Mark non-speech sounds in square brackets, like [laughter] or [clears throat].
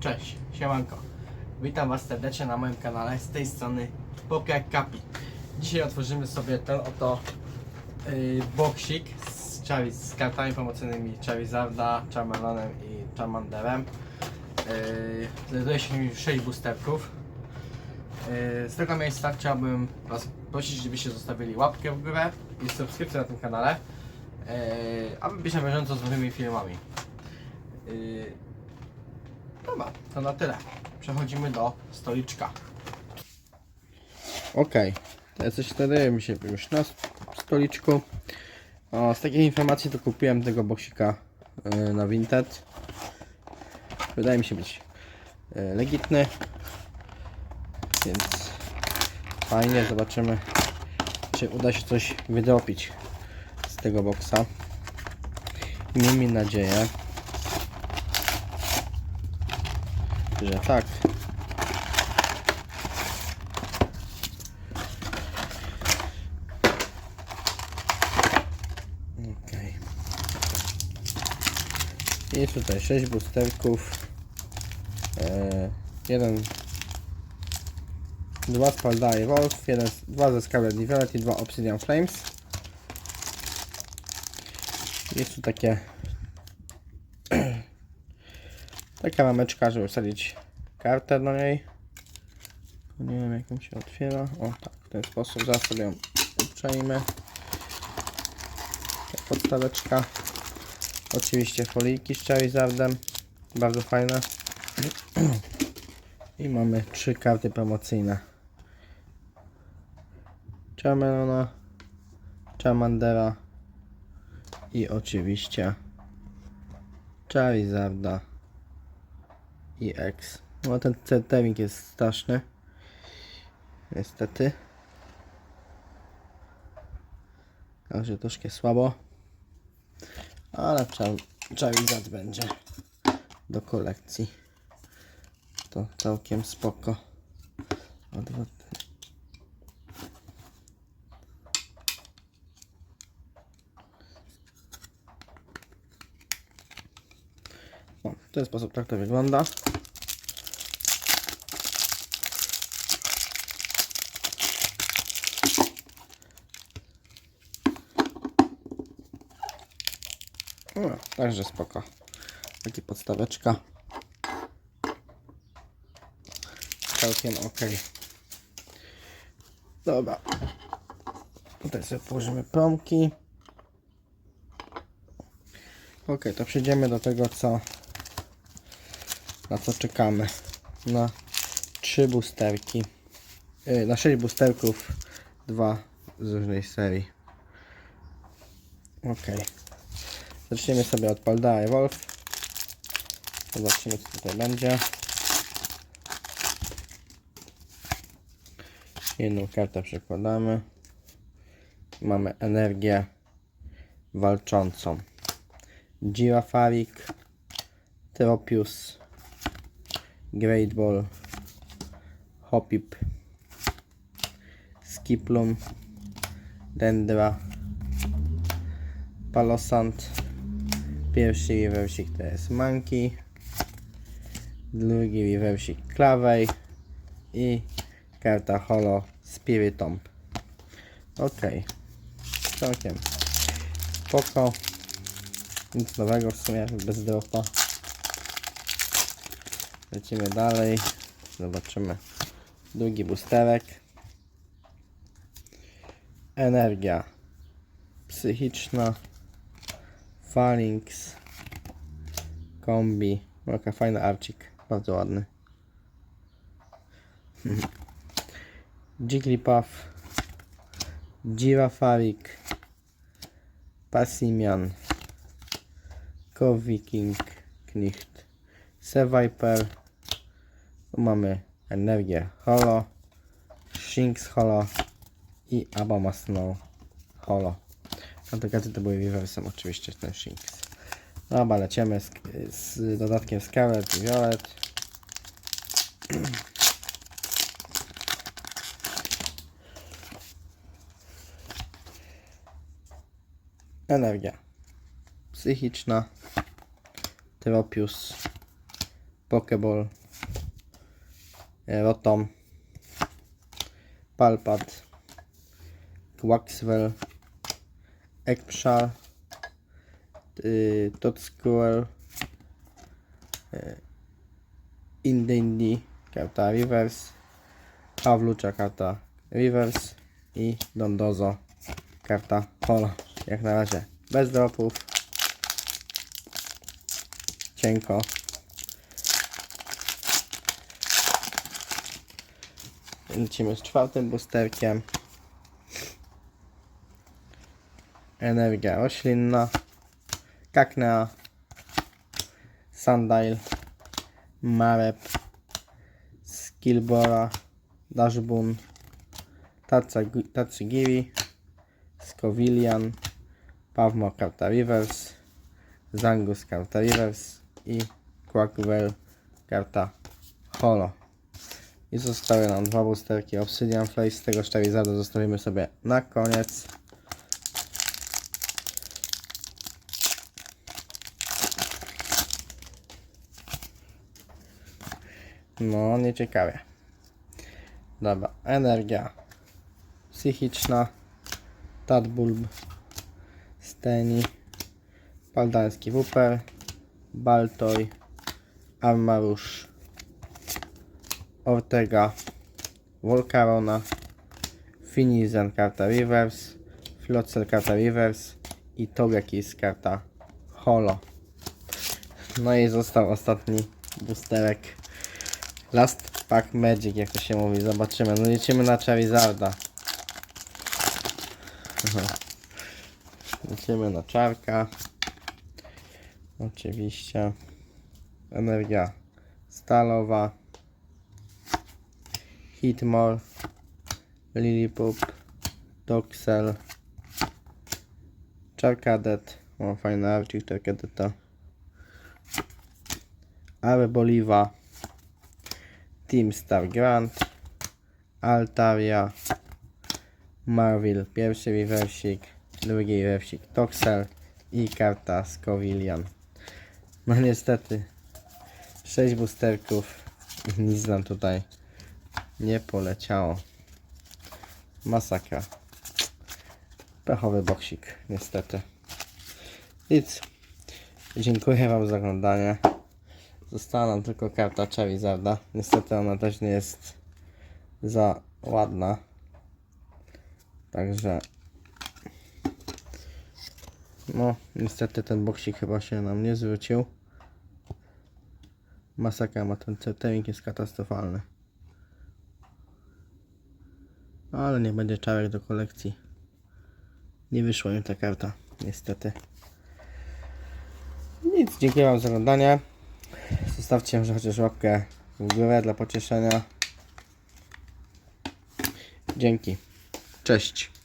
Cześć, siemanko. Witam Was serdecznie na moim kanale, z tej strony Poker Kapi. Dzisiaj otworzymy sobie ten oto yy, boksik z, Chavi- z kartami promocyjnymi Charizarda, Charmeleonem i Charmanderem. Yy, znajduje się nim 6 boosterków. Yy, z tego miejsca chciałbym Was prosić, żebyście zostawili łapkę w górę i subskrypcję na tym kanale, yy, aby być na bieżąco z nowymi filmami. Yy, To na tyle. Przechodzimy do stoliczka. Ok, to coś mi się już na stoliczku. O, z takich informacji to kupiłem tego boksika yy, na Vinted. Wydaje mi się być yy, legitny. Więc fajnie, zobaczymy czy uda się coś wydropić z tego boksa. Miejmy nadzieję. Że tak. Okej. I tutaj 6 boosterków. E, jeden dwa z Paldai Wolf, jeden, dwa ze Scarlet Violet i dwa Obsidian Flames. Jest tu takie taka rameczka, żeby wsadzić kartę do niej. Nie wiem jak ją się otwiera. O tak, w ten sposób. Zaraz sobie ją uprzejmy. Podstaweczka. Oczywiście folijki z Charizardem. Bardzo fajne. [clears throat] I mamy trzy karty promocyjne. Charmelona, Charmandera i oczywiście Charizarda i X. No ten centering jest straszny. Niestety. Także troszkę słabo. Ale Charizard będzie do kolekcji. To całkiem spoko. Odwrot. O, w ten sposób tak to wygląda. No, także spoko. Takie podstaweczka. Całkiem ok. Dobra. Tutaj sobie położymy promki. Ok, to przejdziemy do tego, co na co czekamy. Na trzy boosterki. Yy, na 6 boosterków. Dwa z różnej serii. Ok. Zaczniemy sobie od Paldai Wolf. Zobaczymy co tutaj będzie. Jedną kartę przekładamy. Mamy energię walczącą. Girafarik, Tropius, Great Ball, Hopip, Skiplum, Dendra, Palosant. Pierwszy reversik to jest Monkey, drugi reversik Klawej i karta Holo Spiritomb. Ok, całkiem spoko. Nic nowego w sumie, bez dropa. Lecimy dalej. Zobaczymy. Drugi boosterek. Energia psychiczna. Phalanx. Kombi. Jaka fajna arcik. Bardzo ładny. [laughs] Jigglypuff. Girafarik. Passimian. Kowiking. Knicht. Seviper. Tu mamy energię Holo. Shinx Holo. I Abama Snow Holo. A te karty to były reversem oczywiście ten Shinx. Dobra, lecimy z, z dodatkiem Scarlet i Violet. [clears throat] Energia psychiczna, Tropius, Pokeball, Rotom, Palpad, Quaxwell, Ekpshar, y, Totscruel, y, Indendi, karta Reverse, Pawlucza karta Reverse i Dondozo karta Holo. Jak na razie bez dropów. Cienko. Lecimy z czwartym boosterkiem. Energia roślinna. Kaknea. Sundial. Marep. Skillbora. Dashbun. Tatsugiri. Scovilian. Pawmo karta Reverse. Zangus karta Reverse i Quackwell karta Holo. I zostały nam dwa boosterki Obsidian Face. Z tego Charizarda zostawimy sobie na koniec. No, nieciekawie. Dobra, energia psychiczna, Tadbulb, Steni, Paldański Wupper, Baltoj, Armarusz, Ortega, Volcarona, Finizen karta Reverse, Flotsel karta Reverse i Togekiss karta Holo. No i został ostatni boosterek. Last Pack Magic, jak to się mówi. Zobaczymy. No liczymy na Charizarda. Liczymy na czarka. Oczywiście. Energia stalowa. Hitmore. Lillipup. Doxel. Charcadet. O, fajny arcik Charcadeta. Arboliva. Team Star Grant. Altaria. Marvel, pierwszy reversik, drugi reversik Toxel i karta Scovilian. No niestety, 6 boosterków i nic nam tutaj nie poleciało. Masakra. Pechowy boksik, niestety. Nic. Dziękuję Wam za oglądanie. Została nam tylko karta Charizarda. Niestety ona też nie jest za ładna. Także no niestety ten boksik chyba się nam nie zwrócił. Masakra ma ten centering jest katastrofalny. Ale nie będzie czarek do kolekcji. Nie wyszła mi ta karta, niestety. Nic, dziękuję Wam za oglądanie. Zostawcie może chociaż łapkę w górę dla pocieszenia. Dzięki. Cześć.